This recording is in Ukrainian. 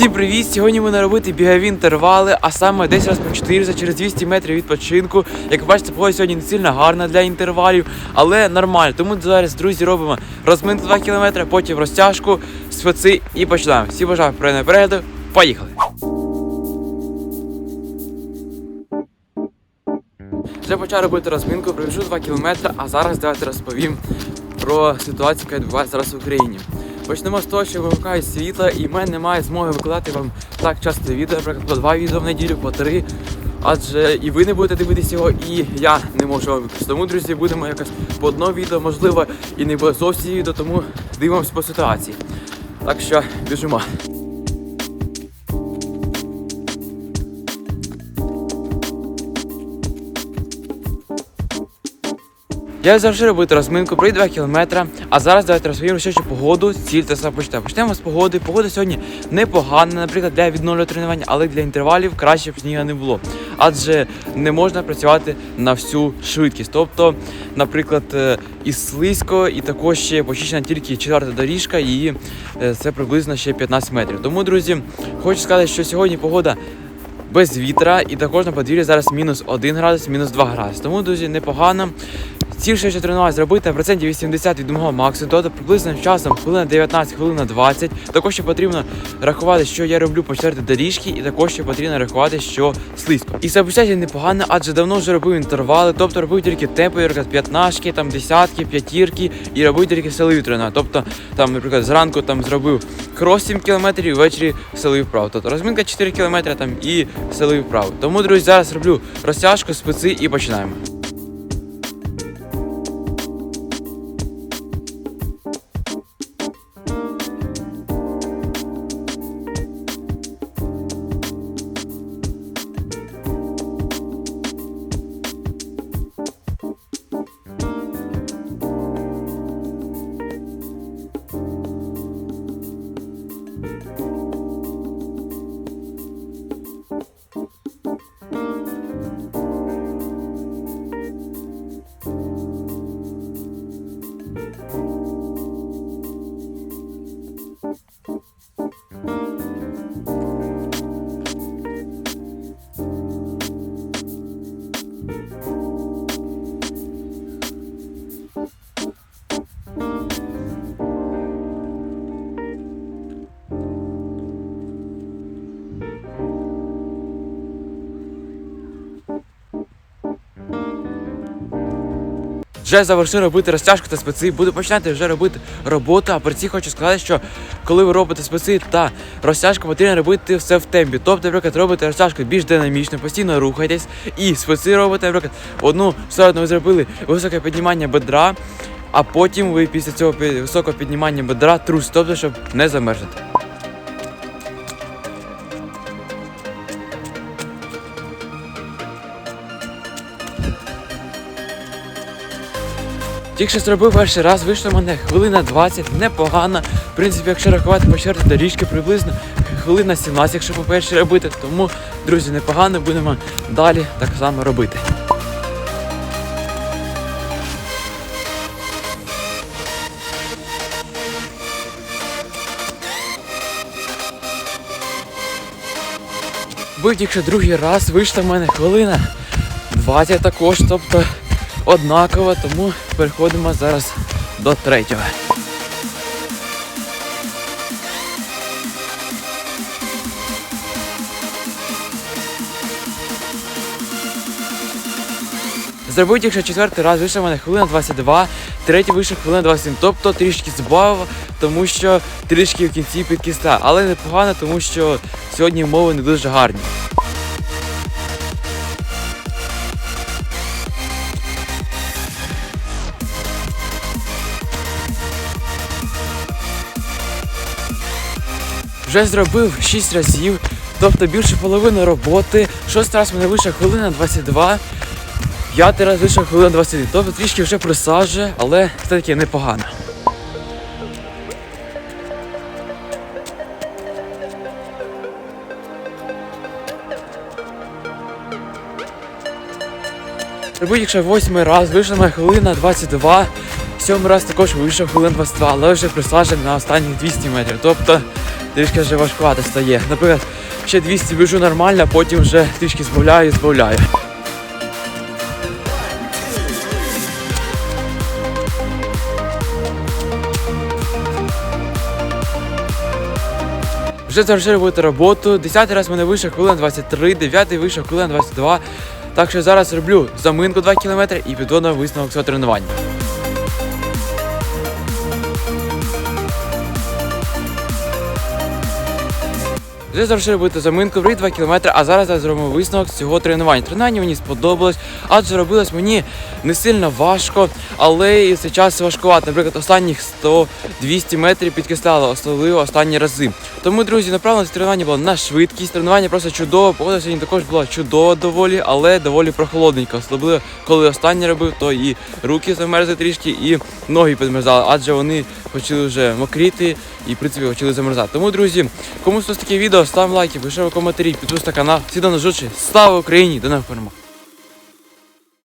Всім привіт! Сьогодні ми робити бігові інтервали, а саме десь раз по 400 через 200 метрів відпочинку. Як бачите, погода сьогодні не сильно гарна для інтервалів, але нормально. Тому зараз, друзі, робимо розминку 2 км, потім розтяжку, специ і починаємо. Всі бажаю приємного перегляду. Поїхали! Вже почав робити розминку, пробіжу 2 км, а зараз давайте розповім про ситуацію, яка відбувається зараз в Україні. Почнемо з того, що вимикають світа і в мене немає змоги викладати вам так часто відео, наприклад, по два відео в неділю, по три. Адже і ви не будете дивитися його, і я не можу вам. Тому, друзі, будемо якось по одному відео, можливо, і не зовсім відео, тому дивимося по ситуації. Так що біжимо. Я завжди робити розминку, пройду 2 кілометри. А зараз давайте розповім що погоду, ціль та все почнемо. З погоди. Погода сьогодні непогана, наприклад, для відновлення тренування, але для інтервалів краще б снігу не було. Адже не можна працювати на всю швидкість. Тобто, наприклад, е, і слизько, і також ще почищена тільки четверта доріжка, і е, це приблизно ще 15 метрів. Тому, друзі, хочу сказати, що сьогодні погода без вітра, і також на подвір'ї зараз мінус 1 градус, мінус 2 градуси. Тому, друзі, непогано. Ще що тренувати зробити процентів 80 від мого максимуму, тобто приблизно часом хвилина 19, хвилина 20. Також ще потрібно рахувати, що я роблю по четвертій доріжці, і також ще потрібно рахувати, що слизько. І запустять непогано, адже давно вже робив інтервали, тобто робив тільки темпи, наприклад, п'ятнашки, там десятки, п'ятірки, і робив тільки силові тренування. Тобто, там, наприклад, зранку там зробив крос 7 км, і ввечері силові вправи. Тобто розминка 4 км там і силові вправи. Тому, друзі, зараз роблю розтяжку, специ і починаємо. Вже завершив робити розтяжку та специ, буду починати вже робити роботу. А при цій хочу сказати, що коли ви робите специ та розтяжку, потрібно робити все в темпі. Тобто, наприклад, робите розтяжку більш динамічно, постійно рухайтесь, і специ робите, наприклад, одну сторону ви зробили високе піднімання бедра, а потім ви після цього високого піднімання бедра трус, тобто, щоб не замерзнути. Тільки що зробив перший раз, вийшло мене хвилина 20, непогано. В принципі, якщо рахувати по чорті доріжки, приблизно хвилина 17, якщо по першій робити. Тому, друзі, непогано, будемо далі так само робити. Бив тільки другий раз, вийшла в мене хвилина 20 також, тобто однаково, тому переходимо зараз до третього. Зробив тільки що четвертий раз, вийшов в мене хвилина 22, третій вийшов хвилина 27, тобто трішки збавив, тому що трішки в кінці підкиста. Але непогано, тому що сьогодні умови не дуже гарні. Вже зробив 6 разів, тобто більше половини роботи. Шостий раз мене вийшла хвилина 22, п'ятий раз вийшла хвилина 21. Тобто трішки вже присаджує, але це таки непогано. Робив якщо восьмий раз, вийшла моя хвилина 22. Сьомий раз також вийшов хвилин 22, але вже присаджений на останніх 200 метрів. Тобто трішки вже важкувато стає. Наприклад, ще 200 біжу нормально, потім вже трішки збавляю, і збавляю. Вже завершили робити роботу. Десятий раз мене вийшов хвилин 23, дев'ятий вийшов хвилин 22. Так що зараз роблю заминку 2 км і піду на висновок цього тренування. Вже завершили робити заминку, пройти 2 км, а зараз я зробимо висновок з цього тренування. Тренування мені сподобалось, адже робилось мені не сильно важко, але і цей час важкувато. Наприклад, останніх 100-200 метрів підкисляло, особливо останні рази. Тому, друзі, направленість тренування було на швидкість. Тренування просто чудово. Погода сьогодні також була чудова доволі, але доволі прохолодненько. Особливо, коли останнє робив, то і руки замерзли трішки, і ноги підмерзали, адже вони почали вже мокріти і в принципі почали замерзати. Тому, друзі, кому сподобалось таке відео, став лайки, пиши коментарі, підписуйся на канал. Всі до нажучі. Слава Україні! До нових перемог!